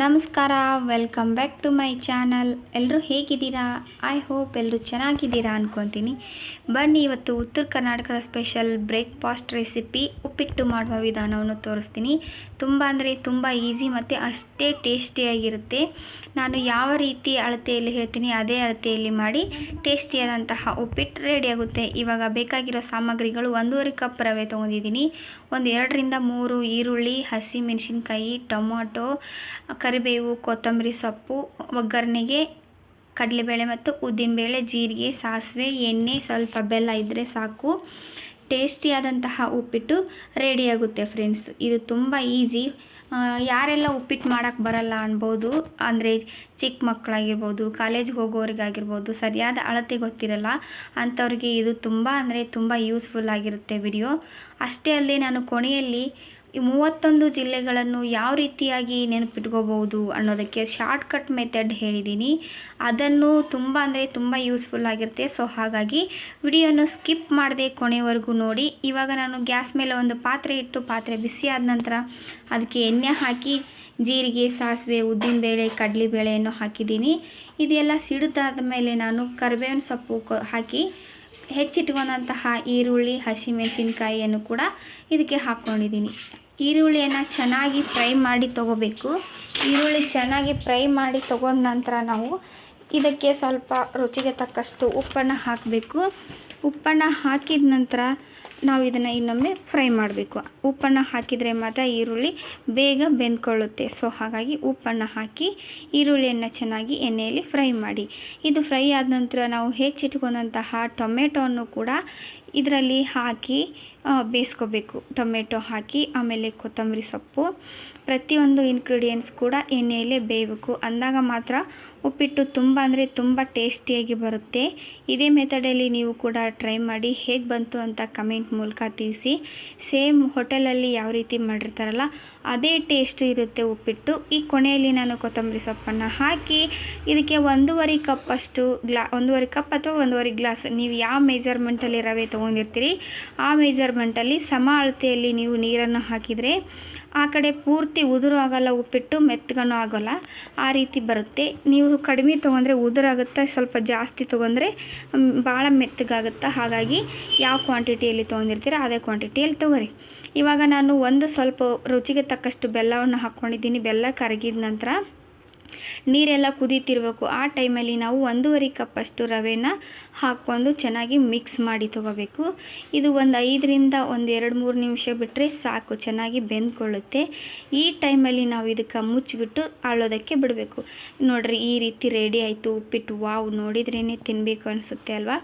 ನಮಸ್ಕಾರ welcome back to my channel ಎಲ್ಲರೂ ಹೇಗಿದ್ದೀರಾ? ಐ ಹೋಪ್ ಎಲ್ಲರೂ ಚೆನ್ನಾಗಿದ್ದೀರಾ ಅಂದ್ಕೊತೀನಿ ಬನ್ನಿ ಇವತ್ತು ಉತ್ತರ ಕರ್ನಾಟಕದ ಸ್ಪೆಷಲ್ ಬ್ರೇಕ್ಫಾಸ್ಟ್ ರೆಸಿಪಿ ಉಪ್ಪಿಟ್ಟು ಮಾಡುವ ವಿಧಾನವನ್ನು ತೋರಿಸ್ತೀನಿ. ತುಂಬ ಅಂದರೆ ತುಂಬ ಈಸಿ ಮತ್ತು ಅಷ್ಟೇ ಟೇಸ್ಟಿಯಾಗಿರುತ್ತೆ. ನಾನು ಯಾವ ರೀತಿ ಅಳತೆಯಲ್ಲಿ ಹೇಳ್ತೀನಿ ಅದೇ ಅಳತೆಯಲ್ಲಿ ಮಾಡಿ ಟೇಸ್ಟಿಯಾದಂತಹ ಉಪ್ಪಿಟ್ಟು ರೆಡಿಯಾಗುತ್ತೆ ಇವಾಗ ಬೇಕಾಗಿರೋ ಸಾಮಗ್ರಿಗಳು ಒಂದೂವರೆ ಕಪ್ ರವೆ ತೊಗೊಂಡಿದ್ದೀನಿ. ಒಂದು ಎರಡರಿಂದ ಮೂರು ಈರುಳ್ಳಿ, ಹಸಿ ಮೆಣಸಿನ್ಕಾಯಿ, ಟೊಮೊಟೊ ಕರಿಬೇವು, ಕೊತ್ತಂಬರಿ ಸೊಪ್ಪು, ಒಗ್ಗರಣೆಗೆ ಕಡಲೆಬೇಳೆ ಮತ್ತು ಉದ್ದಿನಬೇಳೆ, ಜೀರಿಗೆ, ಸಾಸಿವೆ, ಎಣ್ಣೆ, ಸ್ವಲ್ಪ ಬೆಲ್ಲ ಇದ್ದರೆ ಸಾಕು. ಟೇಸ್ಟಿಯಾದಂತಹ ಉಪ್ಪಿಟ್ಟು ರೆಡಿಯಾಗುತ್ತೆ ಫ್ರೆಂಡ್ಸ್ ಇದು ತುಂಬ ಈಸಿ ಯಾರೆಲ್ಲ ಉಪ್ಪಿಟ್ಟು ಮಾಡೋಕ್ಕೆ ಬರಲ್ಲ ಅನ್ಬೋದು, ಅಂದರೆ ಚಿಕ್ಕ ಮಕ್ಕಳಾಗಿರ್ಬೋದು ಕಾಲೇಜ್ಗೆ ಹೋಗೋರಿಗಾಗಿರ್ಬೋದು, ಸರಿಯಾದ ಅಳತೆ ಗೊತ್ತಿರಲ್ಲ, ಅಂಥವ್ರಿಗೆ ಇದು ತುಂಬ ಅಂದರೆ ತುಂಬ ಯೂಸ್ಫುಲ್ ಆಗಿರುತ್ತೆ ವಿಡಿಯೋ ಅಷ್ಟೇ ಅಲ್ಲದೆ ನಾನು ಕೊನೆಯಲ್ಲಿ ಈ ಮೂವತ್ತೊಂದು ಜಿಲ್ಲೆಗಳನ್ನು ಯಾವ ರೀತಿಯಾಗಿ ನೆನಪಿಟ್ಕೋಬೋದು ಅನ್ನೋದಕ್ಕೆ ಶಾರ್ಟ್ಕಟ್ ಮೆಥಡ್ ಹೇಳಿದ್ದೀನಿ ಅದನ್ನು ತುಂಬ ಅಂದರೆ ತುಂಬ ಯೂಸ್ಫುಲ್ ಆಗಿರುತ್ತೆ. ಸೊ ಹಾಗಾಗಿ ವಿಡಿಯೋನ ಸ್ಕಿಪ್ ಮಾಡದೆ ಕೊನೆವರೆಗೂ ನೋಡಿ. ಇವಾಗ ನಾನು ಗ್ಯಾಸ್ ಮೇಲೆ ಒಂದು ಪಾತ್ರೆ ಇಟ್ಟು ಪಾತ್ರೆ ಬಿಸಿ ಆದ ನಂತರ ಅದಕ್ಕೆ ಎಣ್ಣೆ ಹಾಕಿ ಜೀರಿಗೆ, ಸಾಸಿವೆ ಉದ್ದಿನಬೇಳೆ ಕಡಲೆಬೇಳೆಯನ್ನು ಹಾಕಿದ್ದೀನಿ ಇದೆಲ್ಲ ಸಿಡಿದಾದ ಮೇಲೆ ನಾನು ಕರಿಬೇವಿನ ಸೊಪ್ಪು ಹಾಕಿ ಹೆಚ್ಚಿಟ್ಕೊಂಡಂತಹ ಈರುಳ್ಳಿ, ಹಸಿಮೆಣಸಿನ್ಕಾಯಿಯನ್ನು ಕೂಡ ಇದಕ್ಕೆ ಹಾಕ್ಕೊಂಡಿದ್ದೀನಿ ಈರುಳ್ಳಿಯನ್ನು ಚೆನ್ನಾಗಿ ಫ್ರೈ ಮಾಡಿ ತಗೋಬೇಕು. ಈರುಳ್ಳಿ ಚೆನ್ನಾಗಿ ಫ್ರೈ ಮಾಡಿ ತಗೊಂಡ ನಂತರ ನಾವು ಇದಕ್ಕೆ ಸ್ವಲ್ಪ ರುಚಿಗೆ ತಕ್ಕಷ್ಟು ಉಪ್ಪನ್ನು ಹಾಕಬೇಕು. ಉಪ್ಪನ್ನು ಹಾಕಿದ ನಂತರ ನಾವು ಇದನ್ನು ಇನ್ನೊಮ್ಮೆ ಫ್ರೈ ಮಾಡಬೇಕು. ಉಪ್ಪನ್ನು ಹಾಕಿದರೆ ಮಾತ್ರ ಈರುಳ್ಳಿ ಬೇಗ ಬೆಂದ್ಕೊಳ್ಳುತ್ತೆ. ಸೊ, ಹಾಗಾಗಿ ಉಪ್ಪನ್ನು ಹಾಕಿ ಈರುಳ್ಳಿಯನ್ನು ಚೆನ್ನಾಗಿ ಎಣ್ಣೆಯಲ್ಲಿ ಫ್ರೈ ಮಾಡಿ. ಇದು ಫ್ರೈ ಆದ ನಂತರ ನಾವು ಹೆಚ್ಚಿಟ್ಕೊಂಡಂತಹ ಟೊಮೆಟೊವನ್ನು ಕೂಡ ಇದರಲ್ಲಿ ಹಾಕಿ ಬೇಯಿಸ್ಕೋಬೇಕು. ಟೊಮೆಟೊ ಹಾಕಿ, ಆಮೇಲೆ ಕೊತ್ತಂಬರಿ ಸೊಪ್ಪು. ಪ್ರತಿಯೊಂದು ಇನ್ಗ್ರೀಡಿಯೆಂಟ್ಸ್ ಕೂಡ ಎಣ್ಣೆಯಲ್ಲೇ ಬೇಯಬೇಕು. ಅಂದಾಗ ಮಾತ್ರ ಉಪ್ಪಿಟ್ಟು ತುಂಬ ಅಂದರೆ ತುಂಬ ಟೇಸ್ಟಿಯಾಗಿ ಬರುತ್ತೆ. ಇದೇ ಮೆಥಡಲ್ಲಿ ನೀವು ಕೂಡ ಟ್ರೈ ಮಾಡಿ ಹೇಗೆ ಬಂತು ಅಂತ ಕಮೆಂಟ್ ಮೂಲಕ ತಿಳಿಸಿ. ಸೇಮ್ ಹೋಟೆಲಲ್ಲಿ ಯಾವ ರೀತಿ ಮಾಡಿರ್ತಾರಲ್ಲ, ಅದೇ ಟೇಸ್ಟ್ ಇರುತ್ತೆ ಉಪ್ಪಿಟ್ಟು. ಈ ಕೊನೆಯಲ್ಲಿ ನಾನು ಕೊತ್ತಂಬರಿ ಸೊಪ್ಪನ್ನು ಹಾಕಿ, ಇದಕ್ಕೆ ಒಂದೂವರೆ ಕಪ್ ಅಷ್ಟು ಗ್ಲಾ, ಒಂದೂವರೆ ಕಪ್ ಅಥವಾ ಒಂದೂವರೆ ಗ್ಲಾಸ್, ನೀವು ಯಾವ ಮೆಜರ್ಮೆಂಟಲ್ಲಿ ರವೆ ತೊಗೊಂಡಿರ್ತೀರಿ. ಆ ಮೆಜರ್ಮೆಂಟಲ್ಲಿ ಸಮ ಅಳತೆಯಲ್ಲಿ ನೀವು ನೀರನ್ನು ಹಾಕಿದರೆ ಆ ಕಡೆ ಪೂರ್ತಿ ಉದುರು ಆಗಲ್ಲ, ಉಪ್ಪಿಟ್ಟು ಮೆತ್ತಗನೂ ಆಗೋಲ್ಲ. ಆ ರೀತಿ ಬರುತ್ತೆ. ನೀವು ಕಡಿಮೆ ತೊಗೊಂಡ್ರೆ ಉದುರಾಗುತ್ತೆ, ಸ್ವಲ್ಪ ಜಾಸ್ತಿ ತೊಗೊಂಡ್ರೆ ಭಾಳ ಮೆತ್ತಗಾಗುತ್ತೆ. ಹಾಗಾಗಿ ಯಾವ ಕ್ವಾಂಟಿಟಿಯಲ್ಲಿ ತೊಗೊಂಡಿರ್ತೀರ ಅದೇ ಕ್ವಾಂಟಿಟಿಯಲ್ಲಿ ತೊಗೊರಿ. ಇವಾಗ ನಾನು ಒಂದು ಸ್ವಲ್ಪ ರುಚಿಗೆ ತಕ್ಕಷ್ಟು ಬೆಲ್ಲವನ್ನು ಹಾಕ್ಕೊಂಡಿದ್ದೀನಿ. ಬೆಲ್ಲ ಕರಗಿದ ನಂತರ ನೀರೆಲ್ಲ ಕುದೀತಿರ್ಬೇಕು. ಆ ಟೈಮಲ್ಲಿ ನಾವು ಒಂದೂವರೆ ಕಪ್ಪಷ್ಟು ರವೆನ ಹಾಕ್ಕೊಂಡು ಚೆನ್ನಾಗಿ ಮಿಕ್ಸ್ ಮಾಡಿ ತೊಗೋಬೇಕು. ಇದು ಒಂದು ಐದರಿಂದ ಒಂದು ಎರಡು ಮೂರು ನಿಮಿಷ ಬಿಟ್ಟರೆ ಸಾಕು, ಚೆನ್ನಾಗಿ ಬೆಂದ್ಕೊಳ್ಳುತ್ತೆ. ಈ ಟೈಮಲ್ಲಿ ನಾವು ಇದಕ್ಕೆ ಮುಚ್ಚಿಬಿಟ್ಟು ಆಳೋದಕ್ಕೆ ಬಿಡಬೇಕು. ನೋಡ್ರಿ, ಈ ರೀತಿ ರೆಡಿ ಆಯಿತು, ಉಪ್ಪಿಟ್ಟು ವಾವ್ ನೋಡಿದ್ರೇ ತಿನ್ನಬೇಕು ಅನಿಸುತ್ತೆ ಅಲ್ವಾ?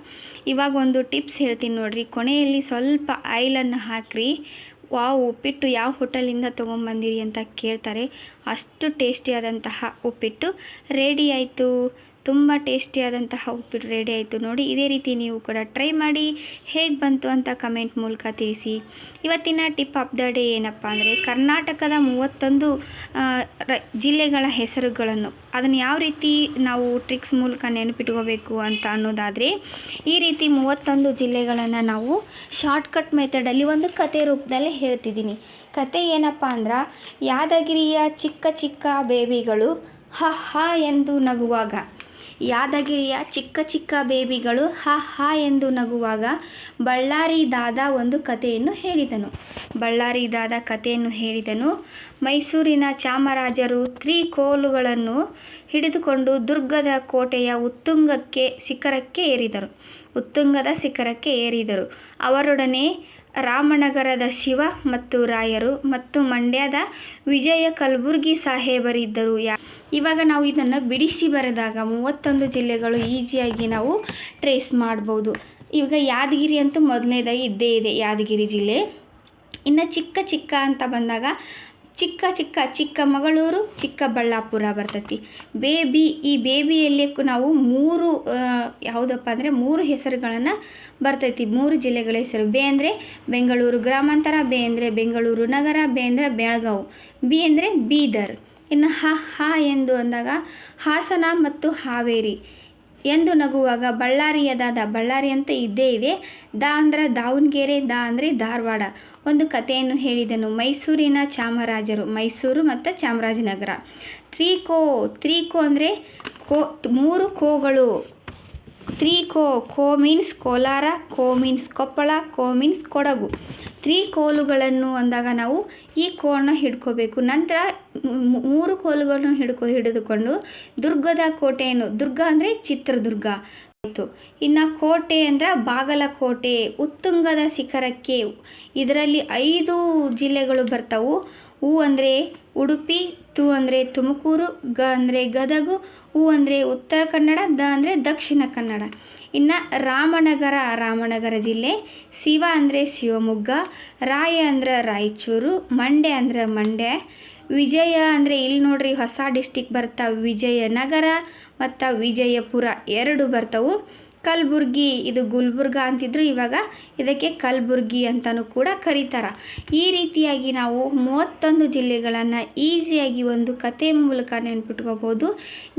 ಇವಾಗ ಒಂದು ಟಿಪ್ಸ್ ಹೇಳ್ತೀನಿ ನೋಡಿರಿ. ಕೊನೆಯಲ್ಲಿ ಸ್ವಲ್ಪ ಆಯಿಲನ್ನು ಹಾಕ್ರಿ. ವಾವ್ ಉಪ್ಪಿಟ್ಟು ಯಾವ ಹೋಟೆಲಿಂದ ತೊಗೊಂಬಂದಿರಿ ಅಂತ ಕೇಳ್ತಾರೆ. ಅಷ್ಟು ಟೇಸ್ಟಿಯಾದಂತಹ ಉಪ್ಪಿಟ್ಟು. ರೆಡಿ ಆಯಿತು. ತುಂಬ ಟೇಸ್ಟಿಯಾದಂತಹ ಉಪ್ಪಿಟ್ಟು ರೆಡಿ ಆಯಿತು ನೋಡಿ. ಇದೇ ರೀತಿ ನೀವು ಕೂಡ ಟ್ರೈ ಮಾಡಿ ಹೇಗೆ ಬಂತು ಅಂತ ಕಮೆಂಟ್ ಮೂಲಕ ತಿಳಿಸಿ. ಇವತ್ತಿನ ಟಿಪ್ ಆಫ್ ದ ಡೇ ಏನಪ್ಪ ಅಂದರೆ ಕರ್ನಾಟಕದ ಮೂವತ್ತೊಂದು ಜಿಲ್ಲೆಗಳ ಹೆಸರುಗಳನ್ನು, ಅದನ್ನು ಯಾವ ರೀತಿ ನಾವು ಟ್ರಿಕ್ಸ್ ಮೂಲಕ ನೆನಪಿಟ್ಕೋಬೇಕು ಅಂತ ಅನ್ನೋದಾದರೆ, ಈ ರೀತಿ ಮೂವತ್ತೊಂದು ಜಿಲ್ಲೆಗಳನ್ನು ನಾವು ಶಾರ್ಟ್ಕಟ್ ಮೆಥಡಲ್ಲಿ ಒಂದು ಕತೆ ರೂಪದಲ್ಲಿ ಹೇಳ್ತಿದ್ದೀನಿ. ಕತೆ ಏನಪ್ಪ ಅಂದ್ರೆ, ಯಾದಗಿರಿಯ ಚಿಕ್ಕ ಚಿಕ್ಕ ಬೇಬಿಗಳು ಹ ಹ ಎಂದು ನಗುವಾಗ ಯಾದಗಿರಿಯ ಚಿಕ್ಕ ಚಿಕ್ಕ ಬೇಬಿಗಳು ಹ ಹ ಎಂದು ನಗುವಾಗ ಬಳ್ಳಾರಿ ದಾದ ಒಂದು ಕಥೆಯನ್ನು ಹೇಳಿದನು. ಬಳ್ಳಾರಿ ದಾದ ಕಥೆಯನ್ನು ಹೇಳಿದನು. ಮೈಸೂರಿನ ಚಾಮರಾಜರು ತ್ರಿಕೋಲುಗಳನ್ನು ಹಿಡಿದುಕೊಂಡು ದುರ್ಗದ ಕೋಟೆಯ ಉತ್ತುಂಗಕ್ಕೆ, ಶಿಖರಕ್ಕೆ ಏರಿದರು. ಉತ್ತುಂಗದ ಶಿಖರಕ್ಕೆ ಏರಿದರು. ಅವರೊಡನೆ ರಾಮನಗರದ ಶಿವ ಮತ್ತು ರಾಯರು ಮತ್ತು ಮಂಡ್ಯದ ವಿಜಯ ಕಲಬುರ್ಗಿ ಸಾಹೇಬರಿದ್ದರು ಯಾ ಇವಾಗ ನಾವು ಇದನ್ನು ಬಿಡಿಸಿ ಬರೆದಾಗ ಮೂವತ್ತೊಂದು ಜಿಲ್ಲೆಗಳು ಈಜಿಯಾಗಿ ನಾವು ಟ್ರೇಸ್ ಮಾಡ್ಬೋದು. ಇವಾಗ ಯಾದಗಿರಿ ಅಂತೂ ಮೊದಲನೇದಾಗಿ ಇದ್ದೇ ಇದೆ ಯಾದಗಿರಿ ಜಿಲ್ಲೆ. ಇನ್ನು ಚಿಕ್ಕ ಚಿಕ್ಕ ಅಂತ ಬಂದಾಗ ಚಿಕ್ಕ ಚಿಕ್ಕ ಚಿಕ್ಕ ಮಗಳೂರು ಚಿಕ್ಕಬಳ್ಳಾಪುರ ಬರ್ತೈತಿ. ಬೇಬಿ, ಈ ಬೇಬಿಯಲ್ಲಿ ನಾವು ಮೂರು ಯಾವುದಪ್ಪ ಅಂದರೆ ಮೂರು ಹೆಸರುಗಳನ್ನು ಬರ್ತೈತಿ. ಮೂರು ಜಿಲ್ಲೆಗಳ ಹೆಸರು. ಬೆ ಅಂದರೆ ಬೆಂಗಳೂರು ಗ್ರಾಮಾಂತರ, ಬೆ ಅಂದರೆ ಬೆಂಗಳೂರು ನಗರ, ಬೆ ಅಂದರೆ ಬೆಳಗಾವು. ಬಿ ಅಂದರೆ ಬೀದರ್. ಇನ್ನು ಹ ಹ ಎಂದು ಅಂದಾಗ ಹಾಸನ ಮತ್ತು ಹಾವೇರಿ. ಎಂದು ನಗುವಾಗ ಬಳ್ಳಾರಿಯದಾದ ಬಳ್ಳಾರಿ ಅಂತ ಇದ್ದೇ ಇದೆ. ದ ಅಂದ್ರೆ ದಾವಣಗೆರೆ, ದ ಅಂದರೆ ಧಾರವಾಡ. ಒಂದು ಕಥೆಯನ್ನು ಹೇಳಿದನು. ಮೈಸೂರಿನ ಚಾಮರಾಜರು, ಮೈಸೂರು ಮತ್ತು ಚಾಮರಾಜನಗರ. ತ್ರಿಕೋ ತ್ರಿಕೋ ಅಂದರೆ ಕೋ, ಮೂರು ಕೋಗಳು. ತ್ರೀ ಕೋ ಕೋ ಮೀನ್ಸ್ ಕೋಲಾರ ಕೋ ಮೀನ್ಸ್ ಕೊಪ್ಪಳ ಕೋ ಮೀನ್ಸ್ ಕೊಡಗು. ತ್ರೀ ಕೋಲುಗಳನ್ನು ಅಂದಾಗ ನಾವು ಈ ಕೋನ ಹಿಡ್ಕೋಬೇಕು. ನಂತರ ಮೂರು ಕೋಲುಗಳನ್ನು ಹಿಡ್ಕೊ, ಹಿಡಿದುಕೊಂಡು ದುರ್ಗದ ಕೋಟೆಯನ್ನು, ದುರ್ಗ ಅಂದರೆ ಚಿತ್ರದುರ್ಗ. ಆಯಿತು. ಇನ್ನು ಕೋಟೆ ಅಂದರೆ ಬಾಗಲಕೋಟೆ, ಉತ್ತುಂಗದ ಶಿಖರಕ್ಕೆ ಇದರಲ್ಲಿ ಐದು ಜಿಲ್ಲೆಗಳು ಬರ್ತಾವು. ಹೂ ಅಂದರೆ ಉಡುಪಿ, ತು ಅಂದರೆ ತುಮಕೂರು, ಗ ಅಂದರೆ ಗದಗು, ಉ ಅಂದರೆ ಉತ್ತರ ಕನ್ನಡ, ದ ಅಂದರೆ ದಕ್ಷಿಣ ಕನ್ನಡ. ಇನ್ನು ರಾಮನಗರ ರಾಮನಗರ ಜಿಲ್ಲೆ, ಶಿವ ಅಂದರೆ ಶಿವಮೊಗ್ಗ, ರಾಯ ಅಂದ್ರೆ ರಾಯಚೂರು, ಮಂಡ್ಯ ಅಂದರೆ ಮಂಡ್ಯ, ವಿಜಯ ಅಂದರೆ ಇಲ್ಲಿ ನೋಡ್ರಿ ಹೊಸ ಡಿಸ್ಟಿಕ್ ಬರ್ತಾವೆ ವಿಜಯನಗರ ಮತ್ತು ವಿಜಯಪುರ ಎರಡು ಬರ್ತಾವು. ಕಲಬುರ್ಗಿ, ಇದು ಗುಲ್ಬರ್ಗ ಅಂತಿದ್ರು, ಇವಾಗ ಇದಕ್ಕೆ ಕಲಬುರ್ಗಿ ಅಂತಲೂ ಕೂಡ ಕರೀತಾರೆ. ಈ ರೀತಿಯಾಗಿ ನಾವು ಮೂವತ್ತೊಂದು ಜಿಲ್ಲೆಗಳನ್ನು ಈಸಿಯಾಗಿ ಒಂದು ಕತೆ ಮೂಲಕ ನೆನ್ಪಿಟ್ಕೋಬೋದು.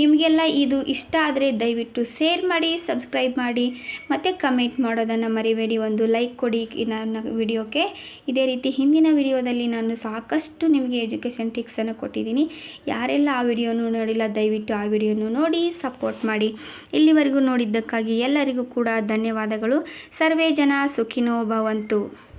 ನಿಮಗೆಲ್ಲ ಇದು ಇಷ್ಟ ಆದರೆ ದಯವಿಟ್ಟು ಶೇರ್ ಮಾಡಿ, ಸಬ್ಸ್ಕ್ರೈಬ್ ಮಾಡಿ, ಮತ್ತು ಕಮೆಂಟ್ ಮಾಡೋದನ್ನು ಮರಿಬೇಡಿ. ಒಂದು ಲೈಕ್ ಕೊಡಿ ನನ್ನ ವಿಡಿಯೋಕ್ಕೆ. ಇದೇ ರೀತಿ ಹಿಂದಿನ ವಿಡಿಯೋದಲ್ಲಿ ನಾನು ಸಾಕಷ್ಟು ನಿಮಗೆ ಎಜುಕೇಷನ್ ಟಿಕ್ಸನ್ನು ಕೊಟ್ಟಿದ್ದೀನಿ. ಯಾರೆಲ್ಲ ಆ ವಿಡಿಯೋನೂ ನೋಡಿಲ್ಲ, ದಯವಿಟ್ಟು ಆ ವಿಡಿಯೋನು ನೋಡಿ, ಸಪೋರ್ಟ್ ಮಾಡಿ. ಇಲ್ಲಿವರೆಗೂ ನೋಡಿದ್ದಕ್ಕಾಗಿ ಎಲ್ಲರಿಗೂ ಕೂಡ ಧನ್ಯವಾದಗಳು. ಸರ್ವೇ ಜನ ಸುಖಿನೋ ಭವಂತು.